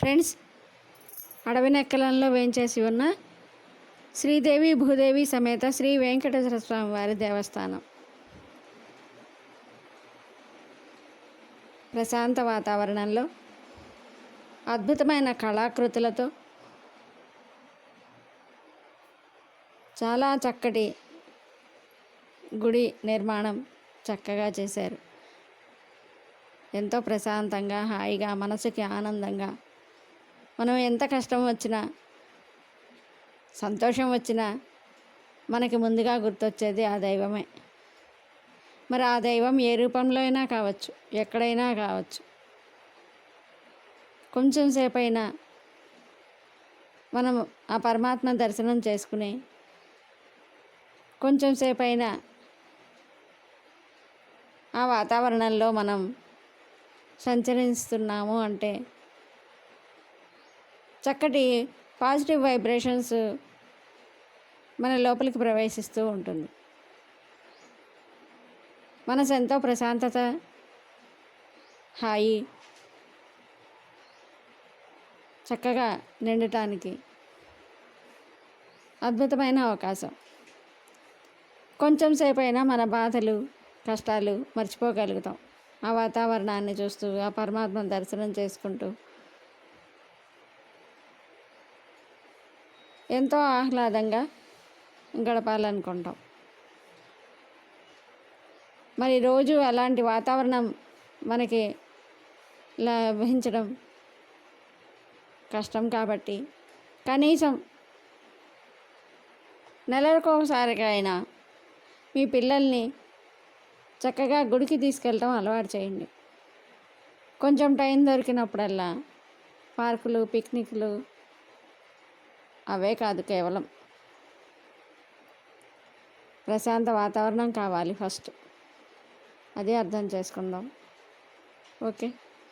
Friends అడవి నెక్కలంలో వేయించేసి ఉన్న శ్రీదేవి భూదేవి సమేత శ్రీ వెంకటేశ్వర స్వామి వారి దేవస్థానం. ప్రశాంత వాతావరణంలో అద్భుతమైన కళాకృతులతో చాలా చక్కటి గుడి నిర్మాణం చక్కగా చేశారు. ఎంతో ప్రశాంతంగా హాయిగా మనసుకి ఆనందంగా మనం ఎంత కష్టం వచ్చినా సంతోషం వచ్చినా మనకి ముందుగా గుర్తొచ్చేది ఆ దైవమే. మరి ఆ దైవం ఏ రూపంలో అయినా కావచ్చు ఎక్కడైనా కావచ్చు. కొంచెం సేపు అయినా మనం ఆ పరమాత్మ దర్శనం చేసుకుని కొంచెం సేపు అయినా ఆ వాతావరణంలో మనం సంచరిస్తున్నాము అంటే చక్కటి పాజిటివ్ వైబ్రేషన్స్ మన లోపలికి ప్రవేశిస్తూ ఉంటుంది. మనసు ఎంతో ప్రశాంతత హాయి చక్కగా నిండటానికి అద్భుతమైన అవకాశం. కొంచెం సేపు అయినా మన బాధలు కష్టాలు మర్చిపోగలుగుతాం. ఆ వాతావరణాన్ని చూస్తూ ఆ పరమాత్మ దర్శనం చేసుకుంటూ ఎంతో ఆహ్లాదంగా గడపాలనుకుంటాం. మరి రోజు అలాంటి వాతావరణం మనకి లభించడం కష్టం కాబట్టి కనీసం నెలకు ఒకసారిగా అయినా మీ పిల్లల్ని చక్కగా గుడికి తీసుకెళ్ళటం అలవాటు చేయండి. కొంచెం టైం దొరికినప్పుడల్లా పార్కులు పిక్నిక్లు అవే కాదు కేవలం. ప్రశాంత వాతావరణం కావాలి ఫస్ట్. అదే అర్థం చేసుకుందాం. ఓకే.